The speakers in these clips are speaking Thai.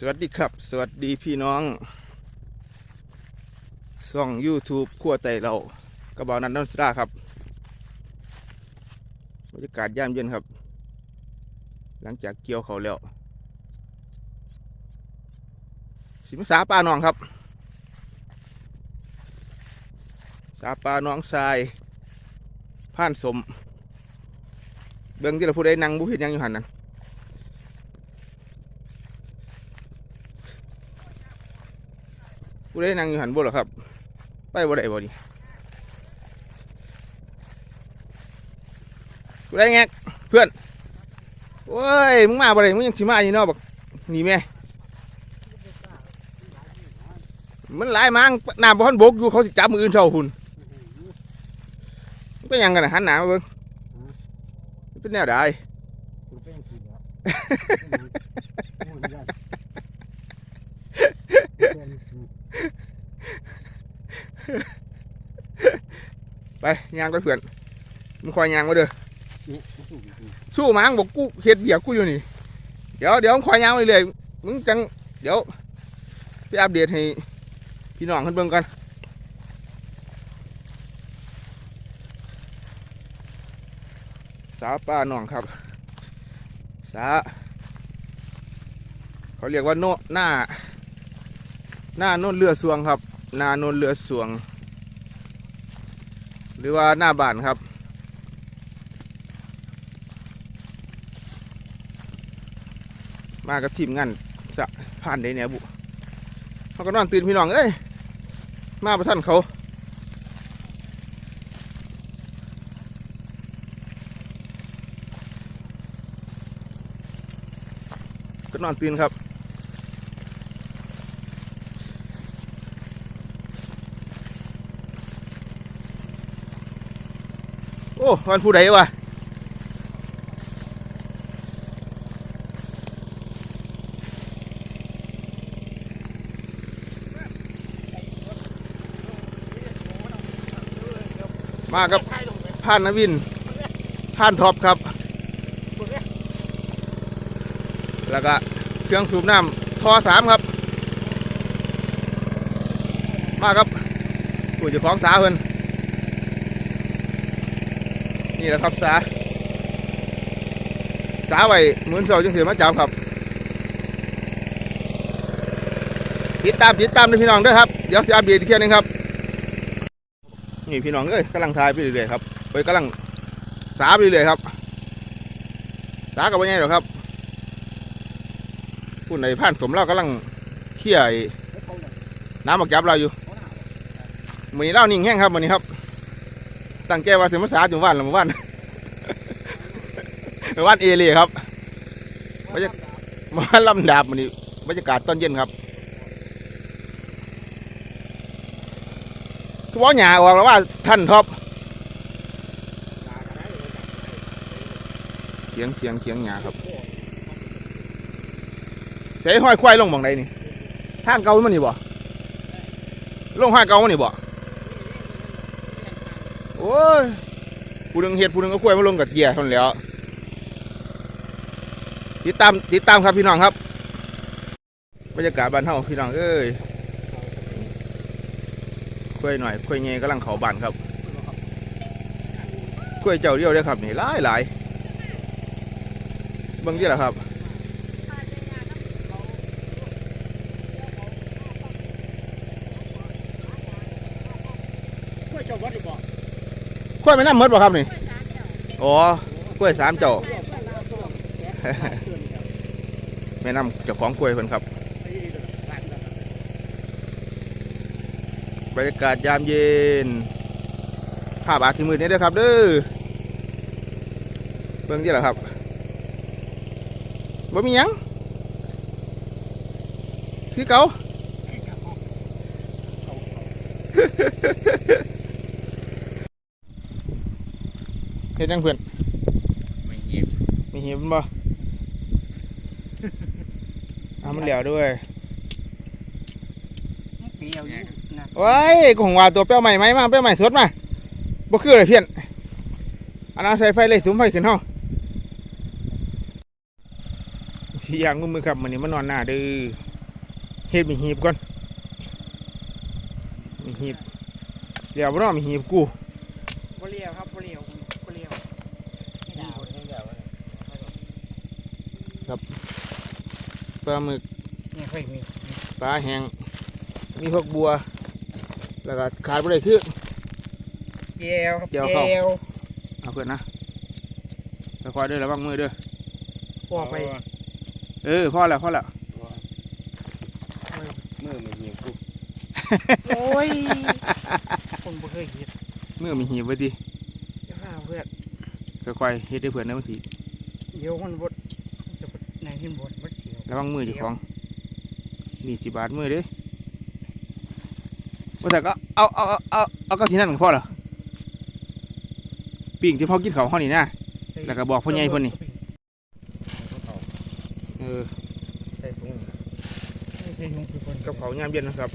สวัสดีครับ สวัสดีพี่น้องช่อง YouTube ขั้วไตเรากระบอกนันนันสตาครับบรรยากาศย่ามเย็นครับ หลังจากเกี่ยวเขาแล้ว สิมสาปลาหนองครับ สาปลาหนองทรายผ่านสม เบิ่งที่เราพูดได้นั่งบุเห็นยังอยู่หันนั่น ผู้ได้นั่งอยู่หันบ่หรอครับ ไปบ่ได้บ่นี่ผู้ได้แงกเพื่อนโอ้ยมึงมาบ่ได้มึงยังสิมาอยู่เนาะบักนี่แม่มันหลายมังน้ำบ่ทันบกอยู่เขาสิจับมืออื่นเท่าหุ่นมันเป็นยังกันนะหันหน้ามาเบิ่งเป็นแนวใดเป็นผีแล้ว ไปย่างไปเพื่อนมึงคอยย่างมาเด้อนี่สู้กูสู้มังบอกกูเฮ็ดเบียกกูอยู่นี่ เดี๋ยวเดี๋ยวคอยยาวไปเลยๆมึงจังเดี๋ยวไปอัปเดตให้พี่น้องขึ้นเบิ่งกันสาป้าน้องครับ สา เขาเรียกว่าโนหน้า หน้าโนนเรือสวงครับ หน้าโนนเรือสวง หรือว่าหน้าบ้านครับ มากับทีมงานสะผ่านได้เนี่ยบุเขาก็นอนตื่นพี่น้องเอ้ยมาประท่านเขาก็นอนตื่นครับ โอ้วันผู้ใดวะมากับผ่านนวินผ่านท็อปครับ แล้วก็เครื่องสูบน้ำทอสามครับ มาครับผู้เจ้าของสาเพิ่น นี่แหละครับสาสาไว้หมื่นเสาจังเสียมาจับครับ ติดตามติดตามด้วยพี่น้องด้วยครับ เดี๋ยวจะอัปเดตอีกเที่ยนึงครับ นี่พี่น้องเอ้ยกำลังทายไปเรื่อยๆครับไปกำลังสาไปเรื่อยๆครับ สากับว่าไงหรอครับผู้ในผ่านสมเรากำลังเขี่ยน้ำหมักจับเราอยู่มือนี้เล่านิ่งแห้งครับมือนี้ครับ ตั้งแก้ว่าเสมาสาจุ่มว่านละหมู่บ้านหมู่บ้านเอเลีครับบรรยากมาลำดาบมือนี้บรรยากาศตอนเย็นครับคือว่าหยาออกแล้วว่าท่านท็อปเขียงเขียงเขียงหยาครับใส่ห้อยควายลงบังใดนี่ทางเก่ามันนี่บ่ลงห้างเก่ามันนี่บ่ โอ้ยผู้หนึงเห็ดผู้หนึงก็ควายมาลงกับเกียร์ทนแล้วติดตามติดตามครับพี่น้องครับบรรยากาศบ้านเฮาพี่น้องเอ้ยกล้วยหน่อยกล้วยเงยกำลังเขาบานครับกล้วยเจ้าเดียวเด้ครับนี่หลายหลายบิ่งที่แหละครับ ช่วยเจ้าวัดดีบ่ ก ล้วยไม่น้ำมดบ่ครับนี่อ๋อกล้วยสามเจ้าแม่น้ำเจ้าของกล้วยเพิ่นครับบรรยากาศยามเย็นภาพอาทิตย์มืดนี้เด้อครับเด้อเบิ่งที่ละครับบ่มียังคือเก่า เฮ็ ดจังเพื่อนไม่เก็บมีหิมบ่เอามันเหลียวด้วยเปรี้ยวอยู่นะว้ายกูหงว่าตัวเปรี้ยวใหม่ไหมมาเปรี้ยวใหม่สดมาบ่คือเลยเพี้ยนอันนั้นใส่ไฟเลยสุมไฟขึ้นห้องสิอย่างงุ้มมือครับมันนี้มานอนหน้าเด้อเฮ็ดมีหีบก่อนมีหีบเดี๋ยวบ่เนาะมีหีบกูบ่เลี้ยวครับบ่เลี้ยวบ่เลี้ยวไม่ดาวไม่ดาว ปลาหมึกนี่ค่อยมีปลาแห้งมีพวกบัว แล้วก็ขาดบ่ได้คือเจียวครับเจียวเข้าเอาเพื่อนนะค่อยๆเด้อระวังมือเด้อพวกไป เออพอแล้วพอแล้วมือมันเหี่ยวกูโอ้ยคนบ่เคยเห็นมือมีหีบไว้ดิจะพาเพื่อนค่อยๆเฮ็ดให้เพื่อนนะบางทีเดี๋ยวมันบดจะบดใน หินบดบดเสียวระวังมือเจ้าของ มีสิบาทมือเด้ว่าแต่ก็เอาเอาเอาเอาเอาก็ที่นั่นก็พอแล้วปิ้งที่พ่อกินเขาวเฮานี่นะแล้วก็บอกพ่อใหญ่เพิ่นนี่เออใส่ถุงไม่ใส่ถุงคือคนกับเขาวยามเย็นนะครับ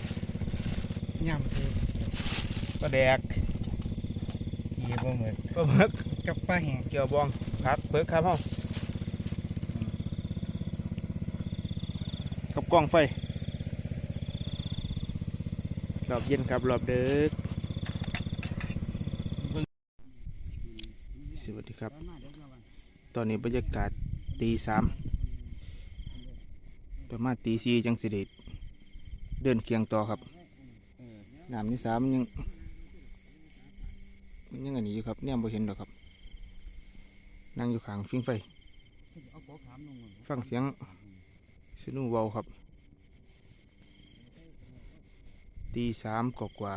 ย่ำคือก็แดกเหี่ยวบ่เหมือนปลาหมึกกับปลาแห้งเกี่ยวบองผักเพิกครับเฮ กล้องไฟรอบเย็นครับรอบเด็กสวัสดีครับ ตอนนี้บรรยากาศตีสามประมาณตีสี่จังสิเดเดินเคียงต่อครับน้ำนี่สามยังมันยังอันนี้อยู่ครับเนี่ยบ่เห็นหรอกครับ นั่งอยู่ข้างฟิ้งไฟ ฟังเสียงสนุเบาครับ ตีสามกกว่า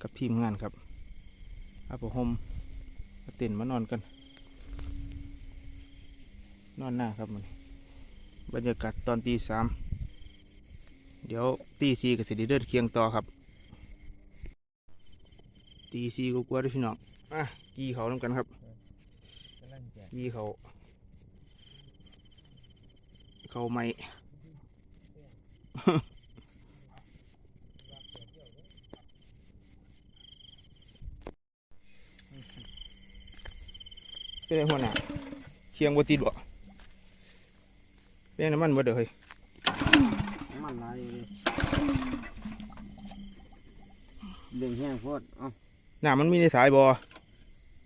กับทีมงานครับเอาผ้าห่มมาเต็นมานอนกัน นอนหน้าครับมันบรรยากาศตอนตีสามเดี๋ยวตีสี่ก็สิได้เดินเคียงต่อครับ ตีสี่ก็กลัวๆเด้วยพี่น้องอะกี่เขาน้ำกันครับยี่เขาเขาไม่ เป็นไงหัวหน้าเคียงบติดบ่เป็นน้ำมันบ่เด้อเฮ้ยมันลายเรื่องแห้งโพดเอ้าน้ำมันมีในสายบ่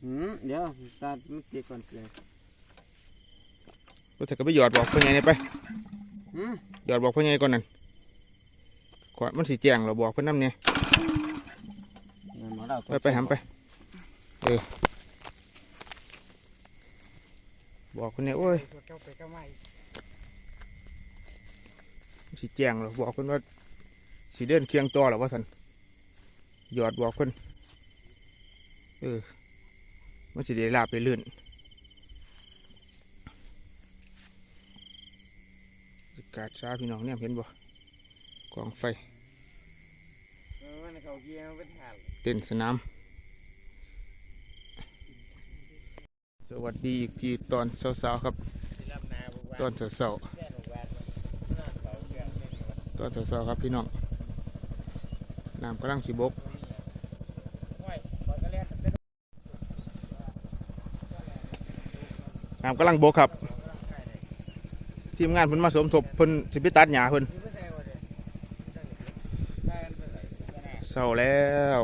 หืมเดี๋ยวตัดมันติดก่อนเลยก็ถ้าก็ไปหยอดบอกพ่อใหญ่นี่ไปหืมหยอดบอกพ่อใหญ่ก่อนนั่นก่อนมันสิแจ้งเราบอกเพิ่นน้ำเนี่ยเงินมาเราไปไปหำไปเออ บอกคนเนี่ยโอ้ยเจ้าไปเจ้าไม่สิแจ้งหรอบอกคนว่าสิเดินเคียงต่อหรอว่าสันหยอดบอกคนเออมันสิได้ลาบไปลื่นอากาศซาพี่น้องเนี่ยเห็นบ่กองไฟมันเขาเกี่ยวเป็นทางเต้นสนาม สวัสดีอีกทีตอนเช้าๆครับ ตอนเช้าวๆตอนเช้าๆครับพี่น้องน้ำกำลังสิบกน้ำกำลังบกครับ ทีมงานเพิ่นมาสมทบเพิ่นสิไปตัดหญ้าเพิ่นเศร้าแล้ว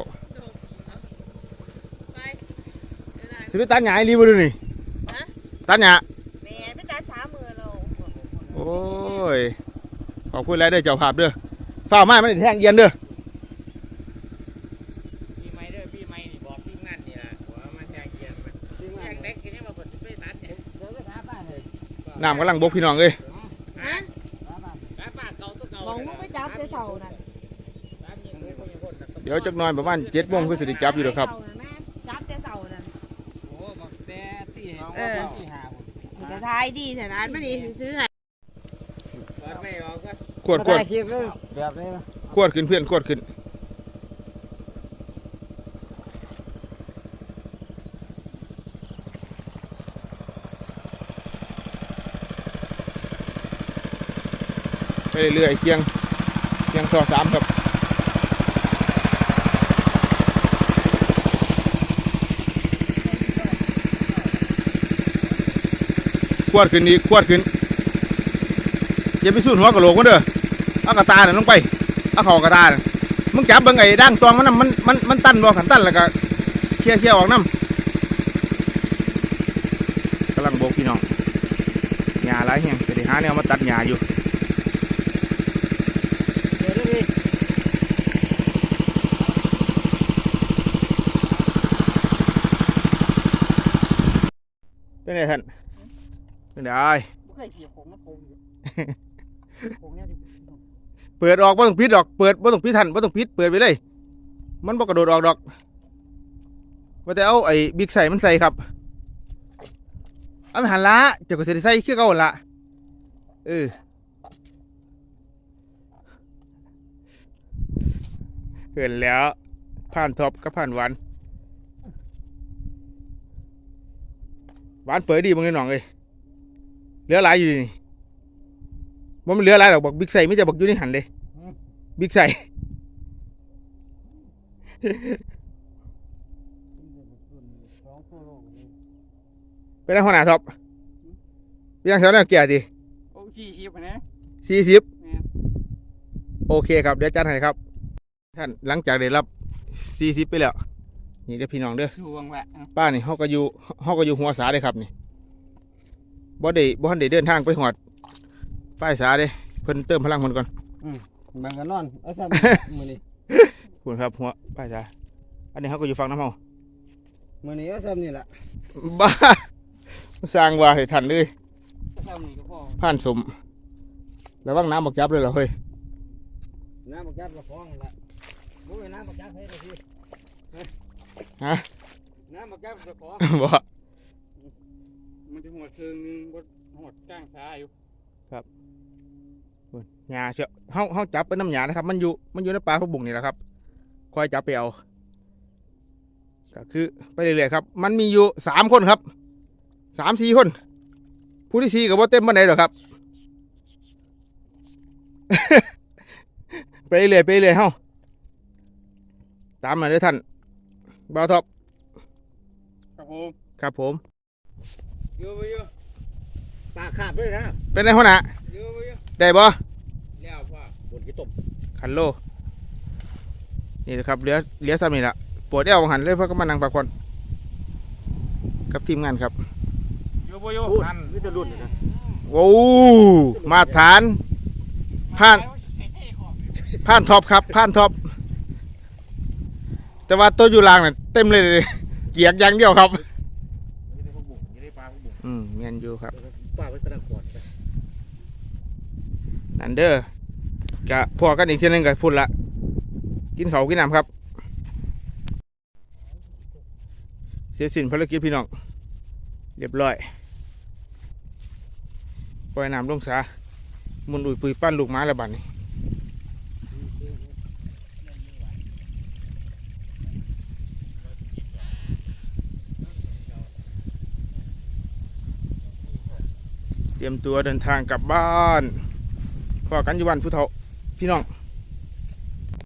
สิไปตัดหญ้าอีหลีบ่ดูนี่ฮะ ตัดหญ้าแม่ไม่จ่ายสามหมื่นเราโอ้ยขอบคุณหลายเด้อเจ้าภาพเด้อฝ้าวไม้มันได้แทงเอีย็นเด้อปีใหม่เด้อปีใหม่นี่บอกทีมงานนี่ล่ะว่ามันแทงเกียร์มันทีมงานเล็กกินยังมาเปิดไปตัดเนี่ยเดี๋ยวไปหาบ้านเลยน้ำกำลังบกพี่น้องเอ้ยฮะหาบ้านหาบ้านเก่าตัวเก่ามองมึงไปจับเจ้าเสานั่นบ้านยังไม่คนยังคนนะเดี๋ยวจักหน่อยประมาณเจ็ดโมงคือสิได้จับอยู่เด้อครับจับเจ้าเสานั่น โอ้บอกแต่ที่ เออ ที่หาคน มันจะทายดีแต่ร้านไม่ดีซื้อให้เปิดไม่ออกก็ขวดขวดคลิปเลยแบบนี้ขวดขึ้นเพื่อนขวดขึ้นไปเรื่อยๆเคียงเคียงต่อสามครับ ขวดขึ้นอีกขวดขึ้นอย่าไปสูดหัวกระโหลกมันเด้อเอากระตาน่ะลงไปเอาเข่ากระตาน่ะมึงจับเบิ่งไอ้ด่างตองมันน่ะมันมันมันตันบ่ขันตันแล้วก็เคลียร์เคลียร์ออกน้ำกำลังโบกพี่น้องหญ้าหลายแห่งจะได้หาแนวมาตัดหญ้าอยู่เดี๋ยวด้วยเป็นไงท่าน เป็นไงไม่เคยขี่ผมนะผมผมเนี่ยเปิดออกบ่ต้องปิดดอกเปิดบ่ต้องปิดท่านบ่ต้องปิดเปิดไปเลย มันบ่กระโดดออกดอกว่าแต่เอาไอ้บิ๊กใส่มันใส่ครับเอาไปหันละเจ้าก็สิได้ใส่คือเก่าหั่นละเออเห็นแล้ว ผ่านท็อปกับผ่านหวานหวานเปิดดีมึงเลยน้องเลย เหลือหลายอยู่นี่บ่มันเหลือหลายดอกบอกบิ๊กใส่ไม่จะบอกอยู่ในหันเลยบิ๊กใส่สองตัวโลกเป็นไงหัวหน้าท็อปเป็นยังเสาแนวเกียร์ดิโอ้ชี้ชิบนะสี่สิบแม่โอเคครับเดี๋ยวจัดให้ครับ ท่านหลังจากได้รับสี่สิบไปแล้ว นี่เด้อพี่น้องเด้อสวงแหละป้านี่เฮาก็อยู่เฮาก็อยู่หัวสาเลยครับนี่ บ่ได้บ่ทันได้เดินทางไปหอดป้ายสาเด้เพิ่นเติมพลังมันก่อนบางกันนอนเอาซ้ำมือนี้คุณครับหัวป้ายสาอันนี้เฮาก็อยู่ฝั่งน้ำเฮามือนี้เอาซ้ำนี่แหละบ้าสร้างว่าให้ทันเลยเอาซ้ำนี่ก็พอผ่านสมระวังน้ำบักยับเลยเหรอเฮ้ยน้ำบักจับกระฟองละบุ้ยน้ำบักจับให้เลยพี่ฮะน้ำบักจับกระฟองบ่ มันจะหัวเชิงนึงบดหัวก้างขาอยู่หญ้าเชียวเฮาเฮาจับเป็นน้ำหญ้านะครับ มันอยู่ มันอยู่ในปลาพวกบุ้งนี่แหละครับคอยจับไปเอาก็คือไปเรื่อยๆครับ มันมีอยู่สามคนครับสามสี่คน ผู้ที่สี่กับว่าเต็มบันไดหรอกครับ ไปเรื่อยไปเรื่อยเฮาตามมาเลยท่านบ่าวท็อปครับผมครับผม อยู่ไปอยู่ปากขาดด้วยนะเป็นไงหัวหน้าอยู่ไปอยู่ได้บ่แล้วพ่อบนกี่ตบคันโล นี่นะครับเหลือเหลือซ้ำนี่ละปวดเอวหันเลยเพราะก็มานั่งพักผ่อนกับทีมงานครับอยู่ไปอยู่นั่นนี่จะรุ่นนะโอ้มาตรฐานผ่านผ่านท็อปครับผ่านท็อปแต่ว่าตัวอยู่ล่างน่ะเต็มเลยเลย เกียกอย่างเดียวครับ นี่ได้พวกบุ๋งนี่ได้ปลาพวกบุ๋ งอืมเงียนอยู่ครับป้าไว้กระดาษขวดนันเดอร์กะพอกันอีกทีนึงกับพุ่นละกินเขากินน้ำครับ เสียสินภารกิจพี่น้องเรียบร้อยปล่อยน้ำลงสามุนอุ่ยปุยปั้นลูกไม้ละบัดนี้ เตรียมตัวเดินทางกลับบ้านพอกันอยู่บ้านผู้เฒ่าพี่น้อง